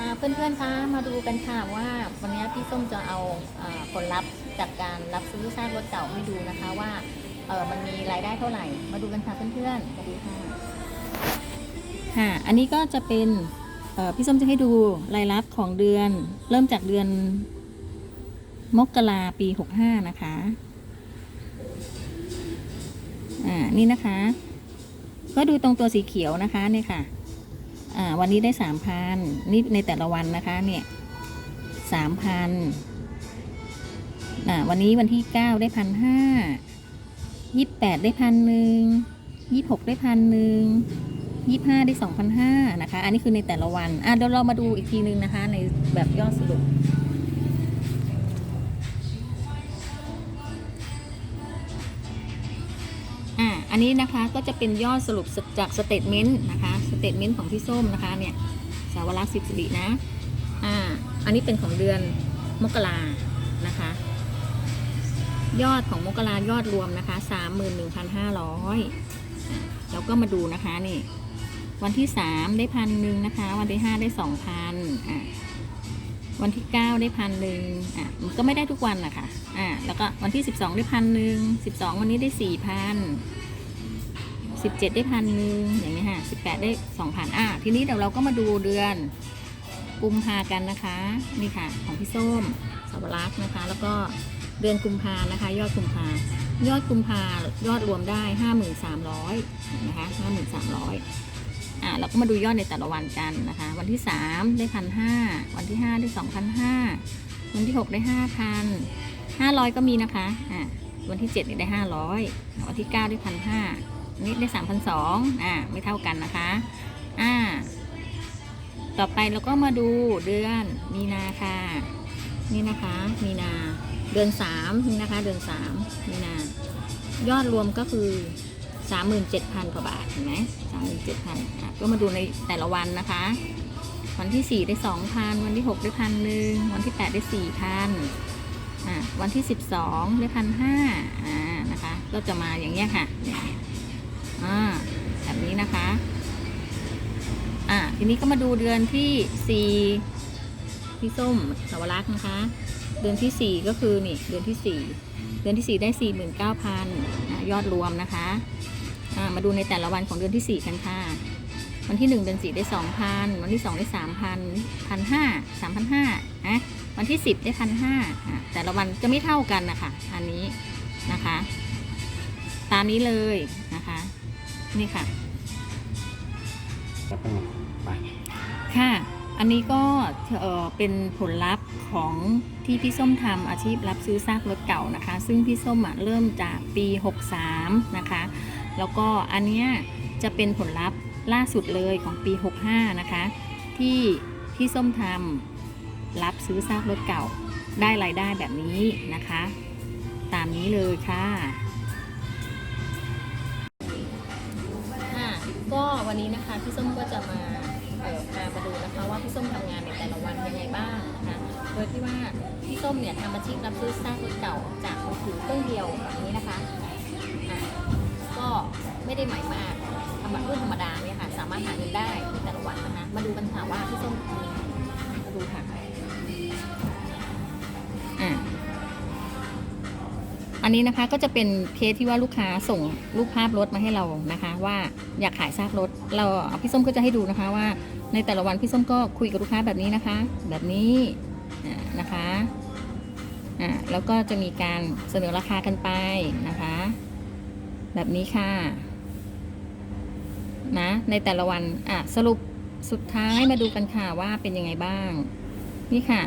เพื่อนๆ คะมาดูกันค่ะว่าวันนี้พี่ส้มจะเอาผลลัพธ์จากการรับซื้อซากรถเก่าให้ดูนะคะว่าเออมันมีรายได้เท่าไหร่ มาดูกันค่ะเพื่อนๆมาดูค่ะค่ะอันนี้ก็จะเป็นพี่ส้มจะให้ดูรายรับของเดือน เริ่มจากเดือนมกราปี65นะคะอ่านี่นะคะ ก็ดูตรงตัวสีเขียวนะคะเนี่ยค่ะ อ่าวันนี้ได้สามพันนี่ในแต่ละวันนะคะเนี่ยสามพันอ่าวันนี้วันที่เก้าได้พันห้ายี่สิบแปดได้พันหนึ่งยี่หกได้พันหนึ่งยี่ห้าได้สองพันห้านะคะ อันนี้คือในแต่ละวัน อะเดี๋ยวเรามาดูอีกทีนึงนะคะ ในแบบยอดสรุป อันนี้นะคะก็จะเป็นยอดสรุปจากสเตทเมนต์นะคะสเตทเมนต์ของพี่ส้มนะคะเนี่ยสาวรักษ์สิบสิรินะอ่าอันนี้เป็นของเดือนมกรานะคะ ยอดของมกรายอดรวมนะคะสามหมื่นหนึ่งพันห้าร้อยแล้วก็มาดูนะคะนี่ วันที่สามได้พันหนึ่งนะคะ วันที่ห้าได้สองพันอ่าวันที่เก้าได้พันหนึ่งอะมันก็ไม่ได้ทุกวันนะคะอ่าแล้วก็วันที่สิบสองได้พันหนึ่งสิบสองวันนี้ได้สี่ พันสิบเจ็ดได้พันหนึ่งอย่างนี้ค่ะสิบแปดได้สองพันอะทีนี้เดี๋ยวเราก็มาดูเดือนกุมภากันนะคะ นี่ค่ะ ของพี่ส้มสาวรักษ์นะคะ แล้วก็เดือนกุมภานะคะ ยอดกุมภายอดกุมภายอดรวมได้ห้าหมื่นสามร้อยนะคะห้าหมื่นสามร้อยอ่าเราก็มาดูยอดในแต่ละวันกันนะคะ วันที่สามได้พันห้าวันที่ห้าได้สองพันห้าวันที่หกได้ห้าพันห้าร้อยก็มีนะคะอ่าวันที่เจ็ดได้ห้าร้อยวันที่เก้าได้พันห้า นี่ได้สามพันสองอ่าไม่เท่ากันนะคะอ่าต่อไปเราก็มาดูเดือนมีนาค่ะ นี่นะคะ มีนา เดือนสามนี่นะคะ เดือนสามมีนา ยอดรวมก็คือสามหมื่นเจ็ดพันกว่าบาทเห็นไหมสามหมื่นเจ็ดพันก็มาดูในแต่ละวันนะคะ วันที่สี่ได้สองพันวันที่หกได้พันหนึ่งวันที่แปดได้สี่พันอ่าวันที่สิบสองได้พันห้าอ่านะคะ ก็จะมาอย่างเงี้ยค่ะ อ่าแบบนี้นะคะอ่าทีนี้ก็มาดูเดือนที่สี่พี่ส้มสาวรักษ์นะคะ เดือนที่สี่ก็คือนี่เดือนที่สี่เดือนที่สี่ได้สี่หมื่นเก้าพันยอดรวมนะคะอ่ามาดูในแต่ละวันของเดือนที่สี่กันค่ะวันที่หนึ่งเดือนสี่ได้สองพันวันที่สองได้สามพันพันห้าสามพันห้านะวันที่สิบได้พันห้าแต่ละวันจะไม่เท่ากันนะคะอันนี้นะคะ ตามนี้เลยนะคะ นี่ค่ะแล้วเป็นไงไปค่ะ อันนี้ก็เอ่อเป็นผลลัพธ์ของที่พี่ส้มทำอาชีพรับซื้อซากรถเก่านะคะ ซึ่งพี่ส้มอะเริ่มจากปี 63 นะคะ แล้วก็อันเนี้ยจะเป็นผลลัพธ์ล่าสุดเลยของปี 65 นะคะ ที่พี่ส้มทำรับซื้อซากรถเก่าได้รายได้แบบนี้นะคะ ตามนี้เลยค่ะ ก็วันนี้นะคะพี่ส้มก็จะมาเอ่อพามาดูนะคะว่าพี่ส้มทำงานในแต่ละวันยังไงบ้างนะคะโดยที่ว่าพี่ส้มเนี่ยทำอาชีพรับซื้อซากรถเก่าจากมือถือเครื่องเดียวแบบนี้นะคะอะก็ไม่ได้ใหม่มากทำแบบรุ่นธรรมดาเนี่ยค่ะสามารถหาเงินได้ในแต่ละวันนะคะ มาดูกันค่ะว่าพี่ส้มมีมาดูค่ะ นนี้นะคะก็จะเป็นเคสที่ว่าลูกค้าส่งรูปภาพรถมาให้เรานะคะ ว่าอยากขายซากรถ เราพี่ส้มก็จะให้ดูนะคะว่า ในแต่ละวันพี่ส้มก็คุยกับลูกค้าแบบนี้นะคะ แบบนี้นะคะอ่าแล้วก็จะมีการเสนอราคากันไปนะคะ แบบนี้ค่ะนะในแต่ละวันอะสรุปสุดท้ายมาดูกันค่ะว่าเป็นยังไงบ้าง นี่ค่ะ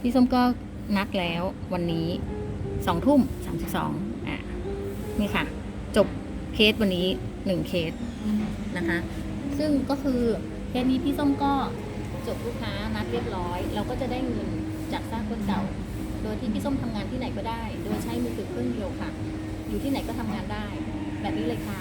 พี่ส้มก็นัดแล้ววันนี้ สองทุ่มสามสิบสองอะนี่ค่ะ จบเคสวันนี้หนึ่งเคสนะคะ ซึ่งก็คือเคสนี้พี่ส้มก็จบลูกค้านัดเรียบร้อย เราก็จะได้เงินจากซากรถเก่า โดยที่พี่ส้มทำงานที่ไหนก็ได้ โดยใช้มือถือเครื่องเดียวค่ะ อยู่ที่ไหนก็ทำงานได้ แบบนี้เลยค่ะ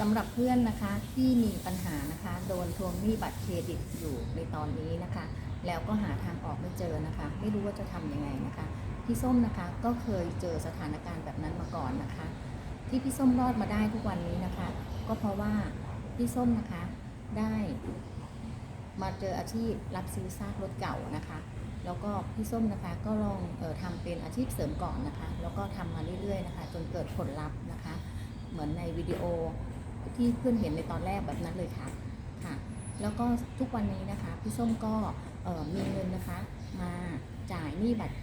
สำหรับเพื่อนนะคะที่มีปัญหานะคะ โดนทวงหนี้บัตรเครดิตอยู่ในตอนนี้นะคะ แล้วก็หาทางออกไม่เจอนะคะ ไม่รู้ว่าจะทำยังไงนะคะพี่ส้มนะคะก็เคยเจอสถานการณ์แบบนั้นมาก่อนนะคะ ที่พี่ส้มรอดมาได้ทุกวันนี้นะคะ ก็เพราะว่าพี่ส้มนะคะได้มาเจออาชีพรับซื้อซากรถเก่านะคะ แล้วก็พี่ส้มนะคะก็ลองออทำเป็นอาชีพเสริมก่อนนะคะ แล้วก็ทำมาเรื่อยๆนะคะ จนเกิดผลลัพธ์นะคะ เหมือนในวิดีโอที่เพื่อนเห็นในตอนแรกแบบนั้นเลยค่ะค่ะ แล้วก็ทุกวันนี้นะคะพี่ส้มก็ มีเงินนะคะมาจ่ายหนี้บัตร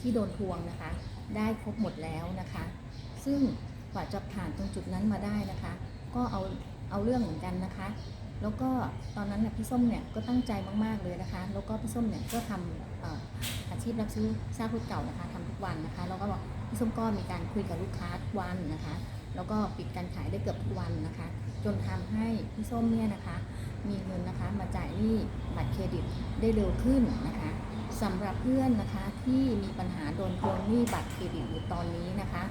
ที่โดนทวงนะคะ ได้ครบหมดแล้วนะคะ ซึ่งกว่าจะผ่านตรงจุดนั้นมาได้นะคะ ก็เอาเอาเรื่องเหมือนกันนะคะ แล้วก็ตอนนั้นเนี่ยพี่ส้มเนี่ยก็ตั้งใจมากๆเลยนะคะ แล้วก็พี่ส้มเนี่ยก็ทำเอ่ออาชีพรับซื้อซากรถเก่านะคะทำทุกวันนะคะแล้วก็พี่ส้มก็มีการคุยกับลูกค้าทุกวันนะคะ แล้วก็ปิดการขายได้เกือบทุกวันนะคะ จนทำให้พี่ส้มเนี่ยนะคะ มีเงินนะคะมาจ่ายหนี้บัตรเครดิตได้เร็วขึ้นนะคะสำหรับเพื่อนนะคะที่มีปัญหาโดนโกงหนี้บัตรเครดิตอยู่ตอนนี้นะคะ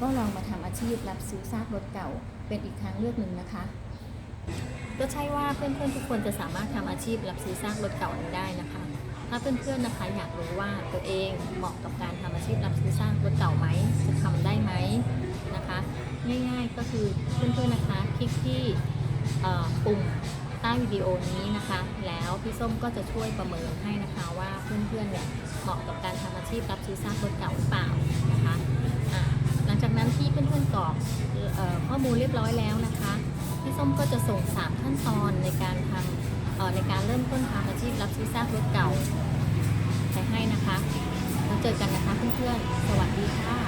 ก็ลองมาทำอาชีพรับซื้อซากรถเก่าเป็นอีกทางเลือกหนึ่งนะคะ ก็ใช่ว่าเพื่อนๆทุกคนจะสามารถทำอาชีพรับซื้อซากรถเก่านี้ได้นะคะ ถ้าเพื่อนๆนะคะอยากรู้ว่าตัวเองเหมาะกับการทำอาชีพรับซื้อซากรถเก่าไหมจะทำได้ไหม นะคะ ง่ายๆก็คือเพื่อนๆนะคะ คลิกที่ปุ่มใต้วิดีโอนี้นะคะ แล้วพี่ส้มก็จะช่วยประเมินให้นะคะว่าเพื่อนๆเนี่ยเหมาะกับการทำอาชีพรับซื้อซากรถเก่าหรือเปล่านะคะหลังจากนั้นที่เพื่อนๆกรอกข้อมูลเรียบร้อยแล้วนะคะ พี่ส้มก็จะส่ง 3 ขั้นตอนในการทำในการเริ่มต้นทำอาชีพรับซื้อซากรถเก่าไปให้นะคะแล้วเจอกันนะคะเพื่อนๆ สวัสดีค่ะ